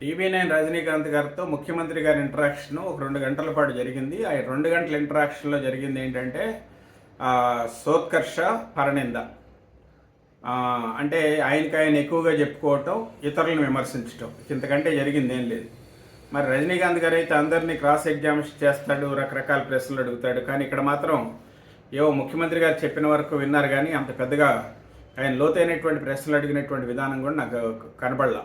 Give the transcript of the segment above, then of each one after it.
TV nine Rajinikanth గారితో ముఖ్యమంత్రి గారి ఇంటరాక్షన్ ఒక రెండు గంటల పాటు జరిగింది. ఆ రెండు గంటల ఇంటరాక్షన్లో జరిగింది ఏంటంటే సోత్కర్ష పరనింద. అంటే ఆయనకి ఆయన ఎక్కువగా చెప్పుకోవటం ఇతరులను విమర్శించటం. ఇంతకంటే జరిగింది ఏం లేదు. మరి రజనీకాంత్ గారు అయితే అందరినీ క్రాస్ ఎగ్జామ్స్ చేస్తాడు రకరకాల ప్రశ్నలు అడుగుతాడు. కానీ ఇక్కడ మాత్రం ఏవో ముఖ్యమంత్రి గారు చెప్పిన వరకు విన్నారు కానీ అంత పెద్దగా ఆయన లోతైనటువంటి ప్రశ్నలు అడిగినటువంటి విధానం కూడా నాకు కనబడలా.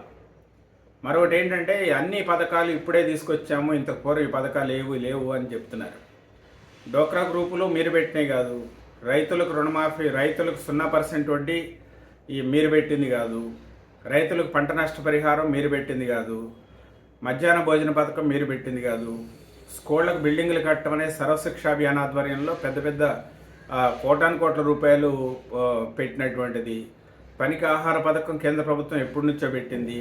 మరొకటి ఏంటంటే అన్ని పథకాలు ఇప్పుడే తీసుకొచ్చాము ఇంతకు పూర్వం ఈ పథకాలు లేవు లేవు అని చెప్తున్నారు. డోక్రా గ్రూపులు మీరు పెట్టినవి కాదు. రైతులకు రుణమాఫీ రైతులకు సున్నా పర్సెంట్ వడ్డీ ఈ మీరు పెట్టింది కాదు. రైతులకు పంట నష్ట పరిహారం మీరు పెట్టింది కాదు. మధ్యాహ్న భోజన పథకం మీరు పెట్టింది కాదు. స్కూళ్ళకు బిల్డింగులు కట్టడం అనే సర్వశిక్ష అభియాన్ ఆధ్వర్యంలో పెద్ద పెద్ద కోటాను కోట్ల రూపాయలు పెట్టినటువంటిది. పనికి ఆహార పథకం కేంద్ర ప్రభుత్వం ఎప్పటి నుంచో పెట్టింది.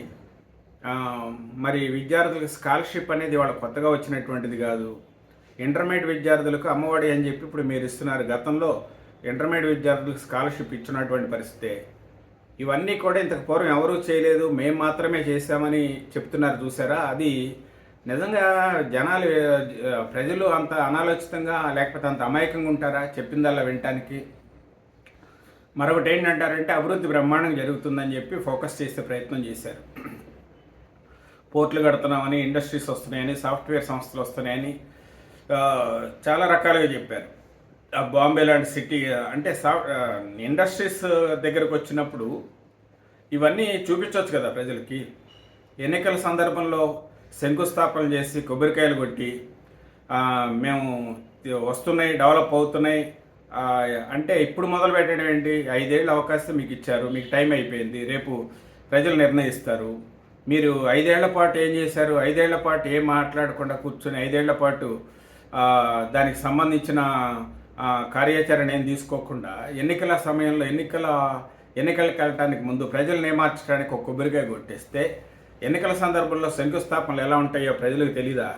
మరి విద్యార్థులకు స్కాలర్షిప్ అనేది వాళ్ళ కొత్తగా వచ్చినటువంటిది కాదు. ఇంటర్మీడియట్ విద్యార్థులకు అమ్మఒడి అని చెప్పి ఇప్పుడు మీరు ఇస్తున్నారు. గతంలో ఇంటర్మీడియట్ విద్యార్థులకు స్కాలర్షిప్ ఇచ్చినటువంటి పరిస్థితే ఇవన్నీ కూడా ఇంతకు పూర్వం ఎవరూ చేయలేదు. మేము మాత్రమే చేశామని చెప్తున్నారు చూసారా? అది నిజంగా జనాలు ప్రజలు అంత అనాలోచితంగా లేకపోతే అంత అమాయకంగా ఉంటారా చెప్పిందల్లా వినటానికి? మరొకటి ఏంటంటారంటే అభివృద్ధి బ్రహ్మాండంగా జరుగుతుందని చెప్పి ఫోకస్ చేసే ప్రయత్నం చేశారు. పోర్ట్లు కడుతున్నామని ఇండస్ట్రీస్ వస్తున్నాయని సాఫ్ట్వేర్ సంస్థలు వస్తున్నాయని చాలా రకాలుగా చెప్పారు. ఆ బాంబే లాంటి సిటీ అంటే సా ఇండస్ట్రీస్ దగ్గరకు వచ్చినప్పుడు ఇవన్నీ చూపించవచ్చు కదా ప్రజలకి. ఎన్నికల సందర్భంలో శంకుస్థాపనలు చేసి కొబ్బరికాయలు కొట్టి మేము వస్తున్నాయి డెవలప్ అవుతున్నాయి అంటే ఇప్పుడు మొదలు పెట్టడం ఏంటి? ఐదేళ్ళు అవకాశం మీకు ఇచ్చారు మీకు టైం అయిపోయింది రేపు ప్రజలు నిర్ణయిస్తారు. మీరు ఐదేళ్ళ పాటు ఏం చేశారు? ఐదేళ్ళ పాటు ఏం మాట్లాడకుండా కూర్చొని ఐదేళ్ళ పాటు దానికి సంబంధించిన కార్యాచరణ ఏం తీసుకోకుండా ఎన్నికల సమయంలో ఎన్నికల ఎన్నికలకు వెళ్ళటానికి ముందు ప్రజలను ఏమార్చడానికి ఒక కొబ్బరికాయ కొట్టేస్తే ఎన్నికల సందర్భంలో శంకుస్థాపనలు ఎలా ఉంటాయో ప్రజలకు తెలీదా?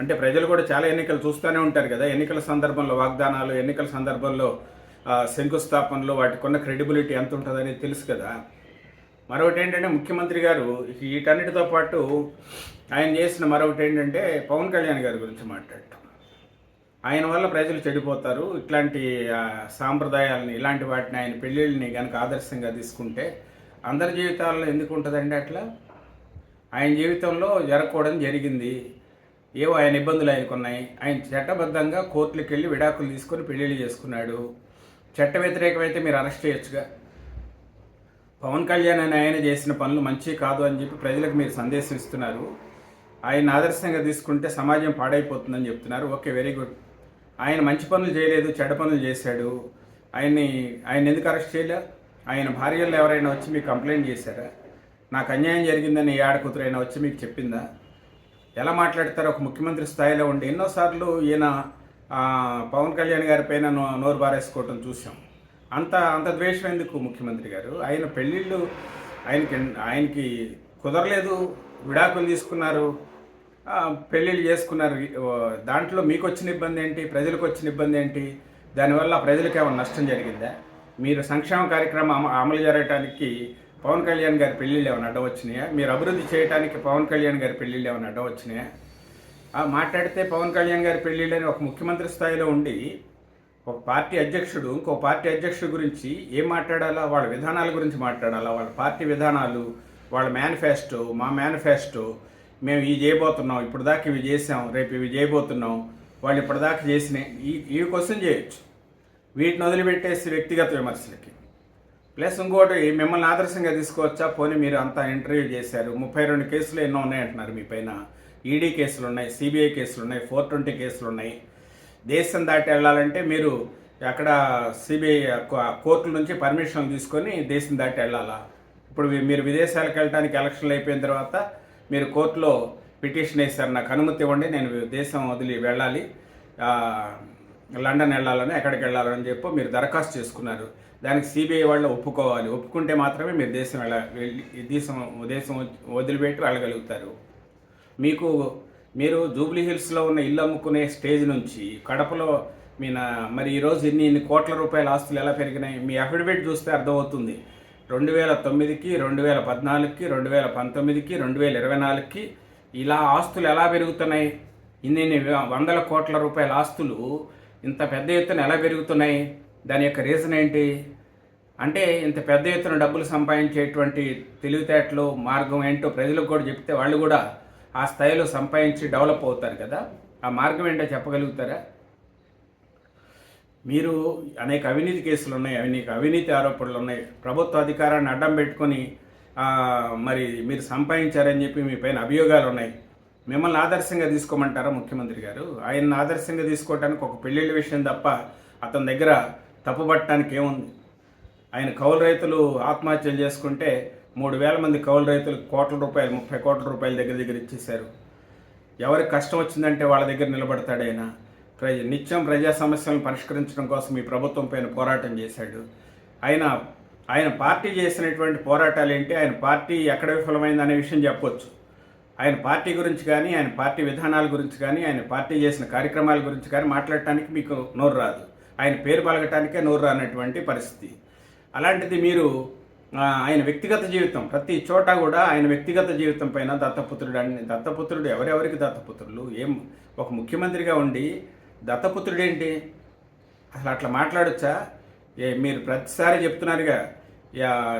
అంటే ప్రజలు కూడా చాలా ఎన్నికలు చూస్తూనే ఉంటారు కదా. ఎన్నికల సందర్భంలో వాగ్దానాలు ఎన్నికల సందర్భంలో శంకుస్థాపనలు వాటికి ఉన్న క్రెడిబిలిటీ ఎంత ఉంటుందని తెలుసు కదా. మరొకటి ఏంటంటే ముఖ్యమంత్రి గారు వీటన్నిటితో పాటు ఆయన చేసిన మరొకటి ఏంటంటే పవన్ కళ్యాణ్ గారి గురించి మాట్లాడటం. ఆయన వల్ల ప్రజలు చెడిపోతారు. ఇట్లాంటి సాంప్రదాయాలని ఇలాంటి వాటిని ఆయన పెళ్ళిళ్ళని కనుక ఆదర్శంగా తీసుకుంటే అందరి జీవితాల్లో ఎందుకు ఉంటుందండి అట్లా? ఆయన జీవితంలో జరగకూడదు జరిగింది. ఏవో ఆయన ఇబ్బందులు ఆయనకున్నాయి. ఆయన చట్టబద్ధంగా కోర్టులకు వెళ్ళి విడాకులు తీసుకొని పెళ్ళిళ్ళు చేసుకున్నాడు. చట్ట వ్యతిరేకమైతే మీరు అరెస్ట్ చేయొచ్చుగా. పవన్ కళ్యాణ్ అని ఆయన చేసిన పనులు మంచి కాదు అని చెప్పి ప్రజలకు మీరు సందేశం ఇస్తున్నారు. ఆయన ఆదర్శంగా తీసుకుంటే సమాజం పాడైపోతుందని చెప్తున్నారు. ఓకే వెరీ గుడ్ ఆయన మంచి పనులు చేయలేదు చెడ్డ పనులు చేశాడు. ఆయన్ని ఆయన ఎందుకు అరెస్ట్ చేయలే? ఆయన భార్యలు ఎవరైనా వచ్చి మీకు కంప్లైంట్ చేశారా? నాకు అన్యాయం జరిగిందని ఏ ఆడకూతురైనా వచ్చి మీకు చెప్పిందా? ఎలా మాట్లాడతారు? ఒక ముఖ్యమంత్రి స్థాయిలో ఉండి ఎన్నోసార్లు ఈయన పవన్ కళ్యాణ్ గారి పైన నో- నోరు బారేసుకోవటం చూసాం అంత అంత ద్వేషం ఎందుకు ముఖ్యమంత్రి గారు? ఆయన పెళ్ళిళ్ళు ఆయనకి ఆయనకి కుదరలేదు విడాకులు తీసుకున్నారు పెళ్ళిళ్ళు చేసుకున్నారు. దాంట్లో మీకు వచ్చిన ఇబ్బంది ఏంటి? ప్రజలకు వచ్చిన ఇబ్బంది ఏంటి? దానివల్ల ప్రజలకు ఏమైనా నష్టం జరిగిందా? మీరు సంక్షేమ కార్యక్రమం అమలు జరగటానికి పవన్ కళ్యాణ్ గారి పెళ్ళిళ్ళు ఏమైనా అడ్డం వచ్చినాయా మీరు అభివృద్ధి చేయడానికి పవన్ కళ్యాణ్ గారి పెళ్ళిళ్ళు ఏమైనా అడ్డం వచ్చినాయా మాట్లాడితే పవన్ కళ్యాణ్ గారి పెళ్ళిళ్ళు అని ఒక ముఖ్యమంత్రి స్థాయిలో ఉండి ఒక పార్టీ అధ్యక్షుడు ఇంకో పార్టీ అధ్యక్షుడు గురించి ఏం మాట్లాడాలా? వాళ్ళ విధానాల గురించి మాట్లాడాలా? వాళ్ళ పార్టీ విధానాలు వాళ్ళ మేనిఫెస్టో మా మేనిఫెస్టో మేము ఇవి చేయబోతున్నాం ఇప్పుడు దాకా ఇవి చేసాం రేపు ఇవి చేయబోతున్నాం వాళ్ళు ఇప్పటిదాకా చేసిన ఈ ఇవి కోసం చేయొచ్చు. వీటిని వదిలిపెట్టేసి వ్యక్తిగత విమర్శలకి. ప్లస్ ఇంకోటి మిమ్మల్ని ఆదర్శంగా తీసుకోవచ్చా? పోనీ మీరు అంతా ఇంటర్వ్యూ చేశారు ముప్పై రెండు కేసులు ఎన్నో ఉన్నాయంటున్నారు మీ పైన. ఈడీ కేసులు ఉన్నాయి సిబిఐ కేసులు ఉన్నాయి ఫోర్ ట్వంటీ కేసులు ఉన్నాయి. దేశం దాటి వెళ్ళాలంటే మీరు అక్కడ సిబిఐ కోర్టుల నుంచి పర్మిషన్ తీసుకొని దేశం దాటి వెళ్ళాలా? ఇప్పుడు మీరు విదేశాలకు వెళ్ళడానికి ఎలక్షన్లు అయిపోయిన తర్వాత మీరు కోర్టులో పిటిషన్ వేశారు. నాకు అనుమతి ఇవ్వండి నేను దేశం వదిలి వెళ్ళాలి. లండన్ వెళ్ళాలని ఎక్కడికి వెళ్ళాలని చెప్పి మీరు దరఖాస్తు చేసుకున్నారు. దానికి సిబిఐ వాళ్ళు ఒప్పుకోవాలి. ఒప్పుకుంటే మాత్రమే మీరు దేశం వెళ్ళ దేశం దేశం వదిలిపెట్టి వెళ్ళగలుగుతారు. మీకు మీరు జూబ్లీ హిల్స్లో ఉన్న ఇల్లు అమ్ముకునే స్టేజ్ నుంచి కడపలో మీ నా మరి ఈరోజు ఇన్ని ఇన్ని కోట్ల రూపాయల ఆస్తులు ఎలా పెరిగినాయి? మీ అఫిడవిట్ చూస్తే అర్థమవుతుంది. రెండు వేల తొమ్మిదికి రెండు వేల పద్నాలుగుకి రెండు వేల పంతొమ్మిదికి రెండు వేల ఇరవై నాలుగుకి ఇలా ఆస్తులు ఎలా పెరుగుతున్నాయి? ఇన్ని వందల కోట్ల రూపాయల ఆస్తులు ఇంత పెద్ద ఎత్తున ఎలా పెరుగుతున్నాయి? దాని యొక్క రీజన్ ఏంటి? అంటే ఇంత పెద్ద ఎత్తున డబ్బులు సంపాదించేటువంటి తెలివితేటలు మార్గం ఏంటో ప్రజలకు కూడా చెప్తే వాళ్ళు కూడా ఆ స్థాయిలో సంపాదించి డెవలప్ అవుతారు కదా ఆ మార్గం ఏంటో చెప్పగలుగుతారా? మీరు అనేక అవినీతి కేసులు ఉన్నాయి అనేక అవినీతి ఆరోపణలు ఉన్నాయి. ప్రభుత్వ అధికారాన్ని అడ్డం పెట్టుకొని మరి మీరు సంపాదించారని చెప్పి మీ పైన అభియోగాలు ఉన్నాయి. మిమ్మల్ని ఆదర్శంగా తీసుకోమంటారా ముఖ్యమంత్రి గారు? ఆయన్ని ఆదర్శంగా తీసుకోవడానికి ఒక పెళ్ళిళ్ళ విషయం తప్ప అతని దగ్గర తప్పుపట్టడానికి ఏముంది? ఆయన కౌలు రైతులు ఆత్మహత్యలు చేసుకుంటే మూడు వేల మంది కౌలు రైతులు కోట్ల రూపాయలు ముప్పై కోట్ల రూపాయల దగ్గర దగ్గర ఇచ్చేశారు. ఎవరికి కష్టం వచ్చిందంటే వాళ్ళ దగ్గర నిలబడతాడైనా? ప్రజ నిత్యం ప్రజా సమస్యలను పరిష్కరించడం కోసం ఈ ప్రభుత్వం పైన పోరాటం చేశాడు. ఆయన ఆయన పార్టీ చేసినటువంటి పోరాటాలు ఏంటి? ఆయన పార్టీ ఎక్కడ విఫలమైంది అనే విషయం చెప్పొచ్చు. ఆయన పార్టీ గురించి కానీ ఆయన పార్టీ విధానాల గురించి కానీ ఆయన పార్టీ చేసిన కార్యక్రమాల గురించి కానీ మాట్లాడటానికి మీకు నోరు రాదు. ఆయన పేరు పలకటానికే నోరు రానటువంటి పరిస్థితి. అలాంటిది మీరు ఆయన వ్యక్తిగత జీవితం. ప్రతి చోట కూడా ఆయన వ్యక్తిగత జీవితం పైన దత్తపుత్రుడు అని దత్తపుత్రుడు ఎవరెవరికి దత్తపుత్రులు? ఏం ఒక ముఖ్యమంత్రిగా ఉండి దత్తపుత్రుడేంటి? అసలు అట్లా మాట్లాడొచ్చా? ఏ మీరు ప్రతిసారి చెప్తున్నారుగా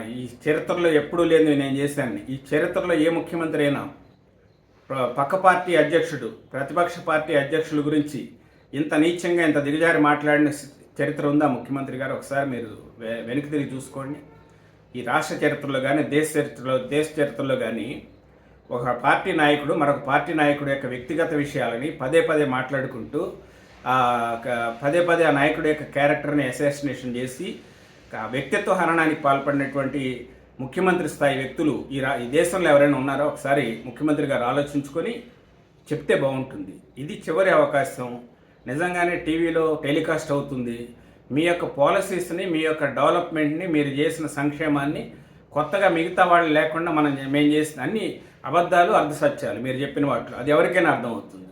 ఈ చరిత్రలో ఎప్పుడూ లేదు నేను చేశాను ఈ చరిత్రలో ఏ ముఖ్యమంత్రి అయినా పక్క పార్టీ అధ్యక్షుడు ప్రతిపక్ష పార్టీ అధ్యక్షుల గురించి ఇంత నీచంగా ఇంత దిగజారి మాట్లాడిన చరిత్ర ఉందా? ముఖ్యమంత్రి గారు ఒకసారి మీరు వె- వెనక్కి తిరిగి చూసుకోండి. ఈ రాష్ట్ర చరిత్రలో కానీ దేశ చరిత్రలో దేశ చరిత్రలో కానీ ఒక పార్టీ నాయకుడు మరొక పార్టీ నాయకుడు యొక్క వ్యక్తిగత విషయాలని పదే పదే మాట్లాడుకుంటూ పదే పదే ఆ నాయకుడి యొక్క క్యారెక్టర్ని అసాసినేషన్ చేసి ఆ వ్యక్తిత్వ హననానికి పాల్పడినటువంటి ముఖ్యమంత్రి స్థాయి వ్యక్తులు ఈ రా ఈ దేశంలో ఎవరైనా ఉన్నారో ఒకసారి ముఖ్యమంత్రి గారు ఆలోచించుకొని చెప్తే బాగుంటుంది. ఇది చివరి అవకాశం. నిజంగానే టీవీలో టెలికాస్ట్ అవుతుంది. మీ యొక్క పాలసీస్ని మీ యొక్క డెవలప్మెంట్ని మీరు చేసిన సంక్షేమాన్ని కొత్తగా మిగతా వాళ్ళు లేకుండా మనం మేము చేసిన అన్ని అబద్ధాలు అర్ధసత్యాలు మీరు చెప్పిన వాటిలో. అది ఎవరికైనా అర్థమవుతుంది.